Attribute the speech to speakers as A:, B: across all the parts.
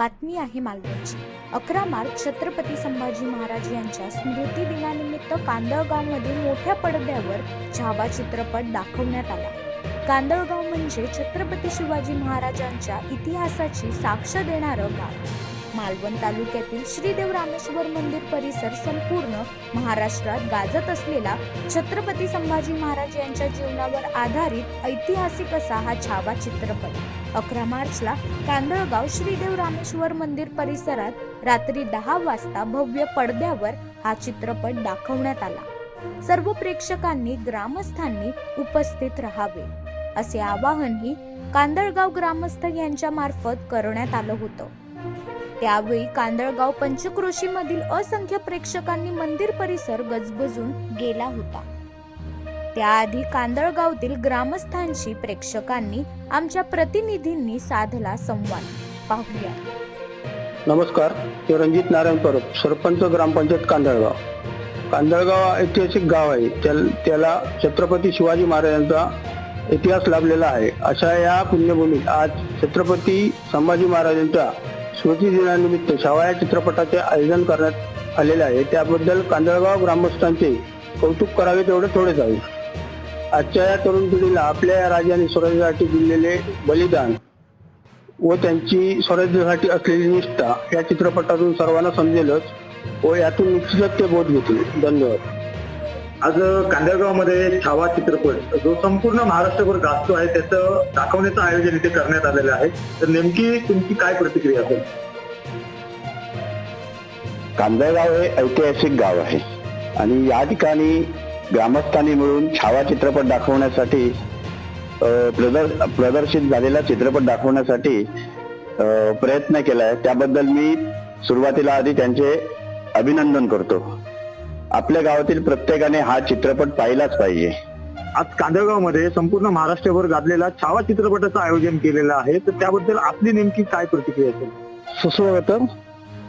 A: बातमी आहे मालवणची. अकरा मार्च छत्रपती संभाजी महाराज यांच्या स्मृती दिनानिमित्त कांदळगावमधील मोठ्या पडद्यावर छावा चित्रपट दाखवण्यात आला. कांदळगाव म्हणजे छत्रपती शिवाजी महाराजांच्या इतिहासाची साक्ष देणारं गाव. मालवण तालुक्यातील श्रीदेव रामेश्वर मंदिर परिसर संपूर्ण महाराष्ट्रात गाजत असलेला छत्रपती संभाजी महाराज यांच्या जीवनावर आधारित ऐतिहासिक असा हा छावा चित्रपट. अकरा मार्चला कांदळगाव श्रीदेव रामेश्वर मंदिर परिसरात रात्री दहा वाजता भव्य पडद्यावर हा चित्रपट दाखवण्यात आला. सर्व प्रेक्षकांनी ग्रामस्थांनी उपस्थित राहावे. असे आवाहनही कांदळगाव ग्रामस्थ यांच्या मार्फत करण्यात आलं होतं. त्यावेळी कांदळगाव पंचक्रोशी मधील असंख्य प्रेक्षकांनी मंदिर परिसर गजबजून गेला होता. त्याआधी कांदळगावतील ग्रामस्थांशी प्रेक्षकांनी आमच्या प्रतिनिधींनी साधला संवाद. पाहूया.
B: नमस्कार मी रणजित नारायण परब सरपंच ग्रामपंचायत कांदळगाव. कांदळगाव हा ऐतिहासिक गाव आहे. त्याला छत्रपती शिवाजी महाराजांचा इतिहास लाभलेला आहे. अशा या पुण्यभूमीत आज छत्रपती संभाजी महाराजांच्या स्मृतिदिनानिमित्त शावाया शावा या चित्रपटाचे आयोजन करण्यात आलेले आहे. त्याबद्दल कांदळगाव ग्रामस्थांचे कौतुक करावे तेवढे थोडेच आहे आजच्या या तरुण पिढीला आपल्या या राजाने स्वराज्यासाठी दिलेले बलिदान व त्यांची स्वराज्यासाठी असलेली निष्ठा या चित्रपटातून सर्वांना समजेलच व यातून निश्चितच ते बोध घेतील. धन्यवाद.
C: आज कांदळगावमध्ये छावा चित्रपट जो संपूर्ण महाराष्ट्रभर गाजतो आहे त्याचं दाखवण्याचं आयोजन इथे करण्यात आलेलं आहे. तर नेमकी तुमची काय प्रतिक्रिया असेल?
D: कांदळगाव हे ऐतिहासिक गाव आहे. आणि या ठिकाणी ग्रामस्थांनी मिळून छावा चित्रपट दाखवण्यासाठी प्रदर प्रदर्शित झालेला चित्रपट दाखवण्यासाठी प्रयत्न प्रयत्न केलाय त्याबद्दल मी सुरुवातीला आधी त्यांचे अभिनंदन करतो. आपल्या गावातील प्रत्येकाने हा चित्रपट पाहिलाच पाहिजे.
C: आज कांदळगावमध्ये संपूर्ण महाराष्ट्रभर गाजलेला छावा चित्रपटाचं आयोजन केलेलं आहे तर त्याबद्दल आपली नेमकी काय प्रतिक्रिया असेल?
B: सुस्वागतम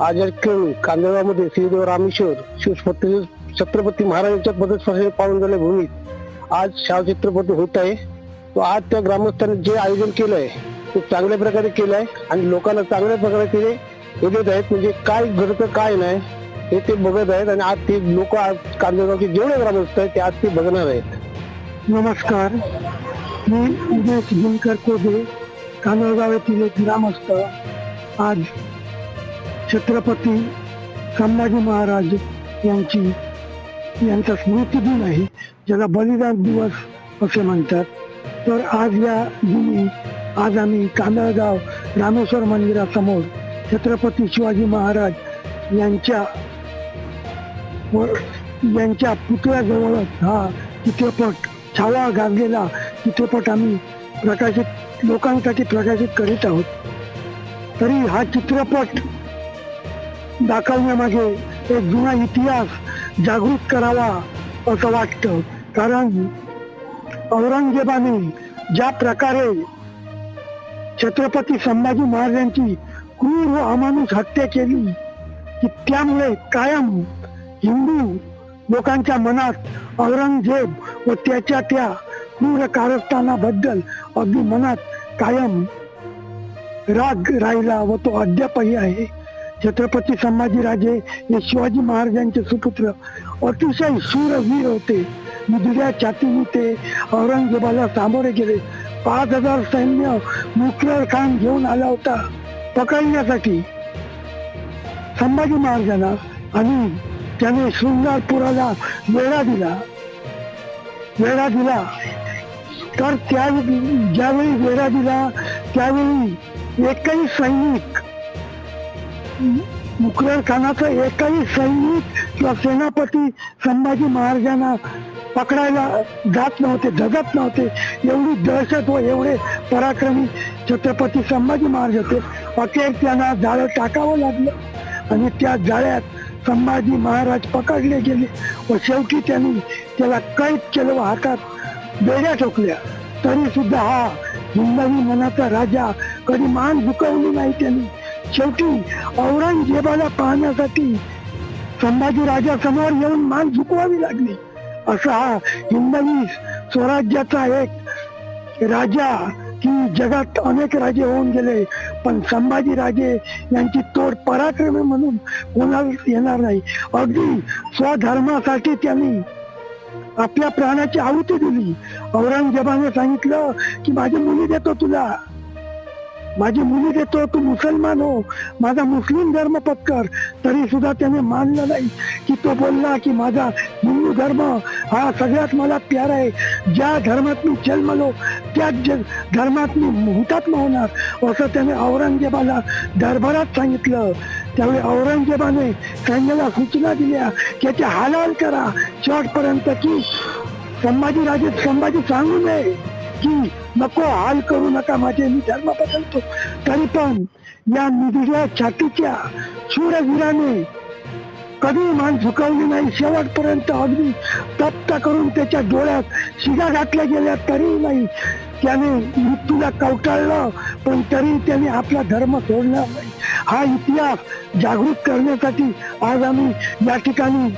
B: आज या ठिकाणी कांदळगावमध्ये श्रीदेव रामेश्वर शिवछत्रपती छत्रपती महाराजांच्या पदस्पर्शाने पाहून झाल्या भूमीत आज शाव चित्रपट होत आहे. तो आज त्या ग्रामस्थांनी जे आयोजन केलंय ते चांगल्या प्रकारे केलं आहे आणि लोकांना चांगल्या प्रकारे ते देत आहेत. म्हणजे काय घडतं काय नाही हे ते बघत आहेत आणि आज ते लोक आज कांदळगावचे जेवढे ग्रामस्थ आहेत ते आज ते बघणार आहेत. नमस्कार. मी उमेश दिनकर कोदे कांदळगाव येथील एक ग्रामस्थ. आज छत्रपती संभाजी महाराज यांची यांचा स्मृती दिन आहे ज्याला बलिदान दिवस असे म्हणतात. तर आज या दिनी आज आम्ही कांदळगाव रामेश्वर मंदिरासमोर छत्रपती शिवाजी महाराज यांच्या व- यांच्या पुतळ्याजवळच हा चित्रपट छावा गाजलेला चित्रपट आम्ही प्रकाशित लोकांसाठी प्रकाशित करीत आहोत. तरी हा चित्रपट दाखवण्यामागे एक जुना इतिहास जागृत करावा असं वाटतं. कारण औरंगजेबाने ज्या प्रकारे छत्रपती संभाजी महाराजांची क्रूर व अमानुष हत्या केली की त्यामुळे कायम हिंदू लोकांच्या मनात औरंगजेब व त्याच्या त्या क्रूर कारस्थानाबद्दल अगदी मनात कायम राग राहिला व तो अद्यापही आहे. छत्रपती संभाजीराजे हे शिवाजी महाराजांचे सुपुत्र. अतिशय शूरवीर होते. मुदल्या छातीने ते औरंगजेबाला सामोरे गेले. पाच हजार सैन्य मुकरर खान घेऊन आला होता. पकडण्यासाठी संभाजी महाराजांना आणि त्याने शृंगारपुराला वेढा दिला. वेढा दिला. तर त्या ज्यावेळी वेढा दिला त्यावेळी एकही सैनिक मुकरर खानाचा एकही सैनिक किंवा सेनापती संभाजी महाराजांना पकडायला जात नव्हते जगत नव्हते. एवढी दहशत व एवढे पराक्रमी छत्रपती संभाजी महाराज होते. अखेर त्यांना जाळं टाकावं लागलं. आणि त्या जाळ्यात संभाजी महाराज पकडले गेले व शेवटी त्यांनी त्याला कैद केलं व हातात बेड्या ठोकल्या. तरी सुद्धा हा हिंदवी मनाचा राजा कधी मान झुकवली नाही त्यांनी. शेवटी औरंगजेबाला पाहण्यासाठी संभाजी राजा समोर येऊन मान झुकवावी लागली. असा हा हिंदवी स्वराज्याचा एक राजा की जगात अनेक राजे होऊन गेले पण संभाजी राजे यांची तोड पराक्रमी म्हणून कोणाला येणार नाही. अगदी स्वधर्मासाठी त्यांनी आपल्या प्राणाची आहुती दिली. औरंगजेबाने सांगितलं की माझी मुली देतो तुला. माझी मुली देतो तू मुसलमान हो. माझा मुस्लिम धर्म पत्कर. तरी सुद्धा त्याने मानलं नाही. की तो बोलला की माझा हिंदू धर्म हा सगळ्यात मला प्यारा आहे. ज्या धर्मात मी जन्मलो त्याच ज- धर्मात मी हुतात्मा होणार. असं त्याने औरंगजेबाला दरबारात सांगितलं. त्यावेळी औरंगजेबाने सैन्याला सूचना दिल्या की याचे हालाल करा. शेवटपर्यंत की संभाजी राजे संभाजी सांगू नये. की नको हाल करू नका माझे मी धर्म बदलतो. तरी पण या निधीच्या छातीच्या शूरवीराने कधी मान झुकवली नाही. शेवटपर्यंत अगदी तप्त करून त्याच्या डोळ्यात शिगा घातल्या गेल्या तरी नाही. त्याने मृत्यूला कवटाळलं पण तरी त्याने आपला धर्म सोडला नाही. हा इतिहास जागृत करण्यासाठी आज आम्ही या ठिकाणी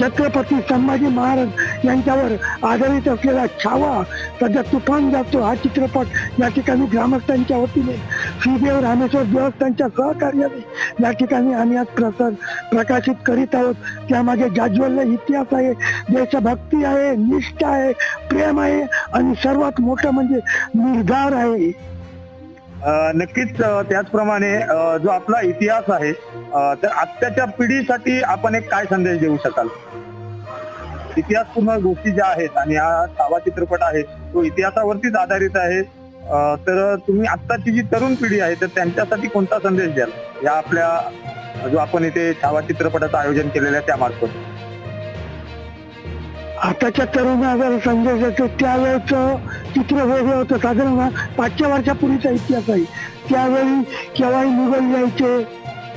B: छत्रपती संभाजी महाराज यांच्यावर आधारित असलेला छावा सध्या तुफान जातो हा चित्रपट या ठिकाणी ग्रामस्थांच्या वतीने श्रीदेव रामेश्वर देवस्थानच्या सहकार्याने या ठिकाणी आम्ही आज प्रसार प्रकाशित करीत आहोत. त्यामागे जाज्वल्य इतिहास आहे देशभक्ती आहे निष्ठा आहे प्रेम आहे आणि सर्वात मोठं म्हणजे निर्धार आहे.
C: नक्कीच त्याचप्रमाणे जो आपला इतिहास आहे तर आत्ताच्या पिढीसाठी आपण एक काय संदेश देऊ शकाल? इतिहासपूर्ण गोष्टी ज्या आहेत आणि हा छावा चित्रपट आहे तो इतिहासावरतीच आधारित आहे. तर तुम्ही आत्ताची जी तरुण पिढी आहे तर त्यांच्यासाठी कोणता संदेश द्याल? या आपल्या जो आपण इथे छावा चित्रपटाचं आयोजन केलेलं आहे त्यामार्फत
B: आताच्या तरुणाला जर येतो त्यावेळेचं चित्र वेगळं होतं. साधारण पाचशे वर्षापूर्वीचा इतिहास आहे. त्यावेळी केव्हाही मुघल यायचे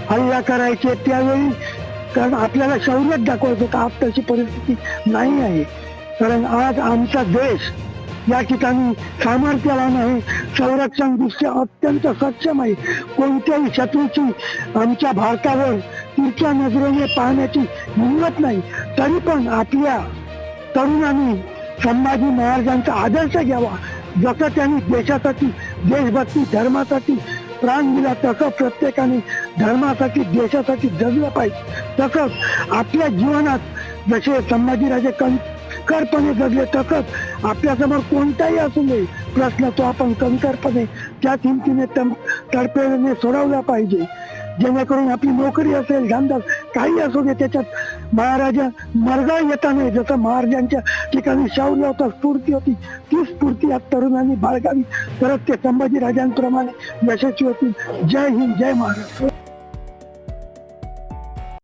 B: हल्ला करायचे त्यावेळी कारण आपल्याला शौर्यच दाखवत का आज तशी परिस्थिती नाही आहे. कारण आज आमचा देश या ठिकाणी सामर्थ्यवान आहे संरक्षण दृष्ट्या अत्यंत सक्षम आहे. कोणत्याही शत्रूची आमच्या भारतावर तिरक्या नजरेने पाहण्याची हिंमत नाही. तरी पण आपल्या तरुणांनी संभाजी महाराजांचा आदर्श घ्यावा. जसं त्यांनी देशासाठी देशभक्ती धर्मासाठी प्राण दिला तसं प्रत्येकाने धर्मासाठी देशासाठी जगलं पाहिजे. तसंच आपल्या जीवनात जसे संभाजीराजे कंकरपणे जगले तसंच आपल्यासमोर कोणताही असू दे प्रश्न तो आपण कंकरपणे त्या हिमतीने तडपेने सोडवला पाहिजे. जेणेकरून आपली नोकरी असेल धंदा काही असू दे त्याच्यात महाराजा मरगा येता नाही जसं महाराजांच्या ठिकाणी शौर्य होता स्फूर्ती होती ती स्फूर्ती या तरुणांनी बाळगावी. तरच ते संभाजी राजांप्रमाणे यशस्वी होतील. जय हिंद जय महाराष्ट्र.